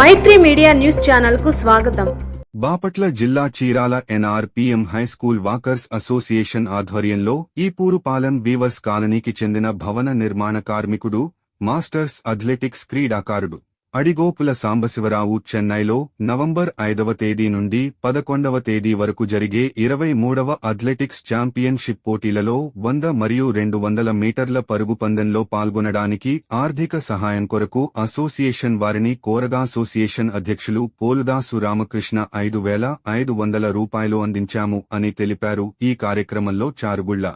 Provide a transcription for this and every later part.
మైత్రి media news ఛానల్కు స్వాగతం. బాపట్ల జిల్లా Chirala NRPM high school walkers association ఆధ్వర్యంలో ఈపూరుపాలెం బీవర్స్ కాలనీకి చెందిన భవన నిర్మాణ కార్మికుడు మాస్టర్స్ అథ్లెటిక్స్ క్రీడాకారుడు. అడిగోపుల సాంబశివరావు చెన్నైలో నవంబర్ ఐదవ తేదీ నుండి పదకొండవ తేదీ వరకు జరిగే ఇరవై మూడవ అథ్లెటిక్స్ ఛాంపియన్షిప్ పోటీలలో వంద మరియు రెండు వందల మీటర్ల పరుగు పందెంలో పాల్గొనడానికి ఆర్థిక సహాయం కొరకు అసోసియేషన్ వారిని కోరగా అసోసియేషన్ అధ్యక్షులు పోలుదాసు రామకృష్ణ ఐదు వేల ఐదు వందల రూపాయలు అందించాము అని తెలిపారు. ఈ కార్యక్రమంలో చారుగుళ్ళ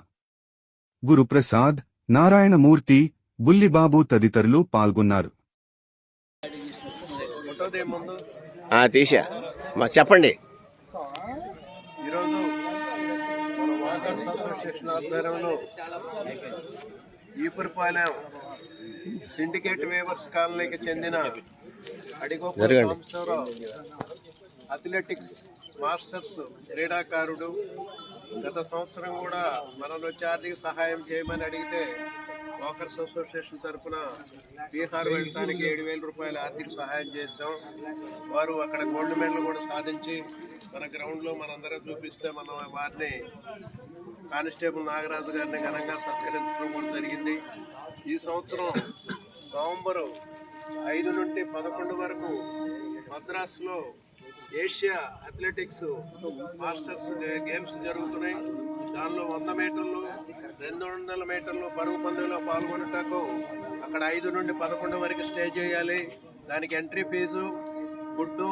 గురుప్రసాద్ నారాయణమూర్తి బుల్లిబాబు తదితరులు పాల్గొన్నారు. తీసా మా చెప్పండి. ఈరోజు వాకర్స్ అసోసియేషన్ ఆధ్వర్యంలో ఈపురపాలెం సిండికేట్ వేవర్స్ కాలనీకి చెందిన. సాంబశివరావు అథ్లెటిక్స్ మాస్టర్స్ క్రీడాకారుడు. గత సంవత్సరం కూడా మనలో వచ్చి ఆర్థిక సహాయం చేయమని అడిగితే వాకర్స్ అసోసియేషన్ తరఫున బీహార్ వెళ్ళడానికి ఏడు వేల రూపాయల ఆర్థిక సహాయం చేశాం. వారు అక్కడ గోల్డ్ మెడల్ కూడా సాధించి మన గ్రౌండ్లో మనందరం చూపిస్తే మనం వారిని కానిస్టేబుల్ నాగరాజు గారిని ఘనంగా సత్కరించడం కూడా జరిగింది. ఈ సంవత్సరం నవంబరు ఐదు నుండి పదకొండు వరకు మద్రాసులో ఏషియా అథ్లెటిక్స్ మాస్టర్స్ గేమ్స్ జరుగుతున్నాయి. దానిలో వంద మీటర్లు రెండు వందల మీటర్లు పరుగు పందెంలో పాల్గొనటకు అక్కడ ఐదు నుండి పదకొండు వరకు స్టే చేయాలి. దానికి ఎంట్రీ ఫీజు ఫుడ్డు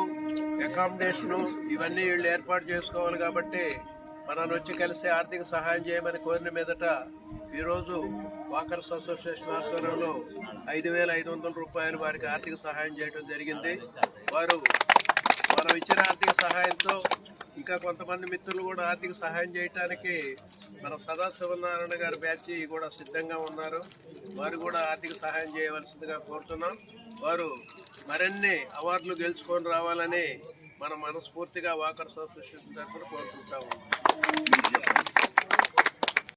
అకామిడేషను ఇవన్నీ వీళ్ళు ఏర్పాటు చేసుకోవాలి కాబట్టి మనల్ని వచ్చి కలిసి ఆర్థిక సహాయం చేయమని కోరిన మీదట ఈరోజు వాకర్స్ అసోసియేషన్ ఆధ్వర్యంలో ఐదు వేల ఐదు వందల రూపాయలు వారికి ఆర్థిక సహాయం చేయడం జరిగింది. వారు మనం ఇచ్చిన ఆర్థిక సహాయంతో ఇంకా కొంతమంది మిత్రులు కూడా ఆర్థిక సహాయం చేయడానికి మన సదాశివనారాయణ గారి బ్యాచ్ కూడా సిద్ధంగా ఉన్నారు. వారు కూడా ఆర్థిక సహాయం చేయవలసిందిగా కోరుతున్నాం. వారు మరిన్ని అవార్డులు గెలుచుకొని రావాలని మనం మనస్ఫూర్తిగా వాకర్ అసోసియేషన్ తరఫున కోరుకుంటాము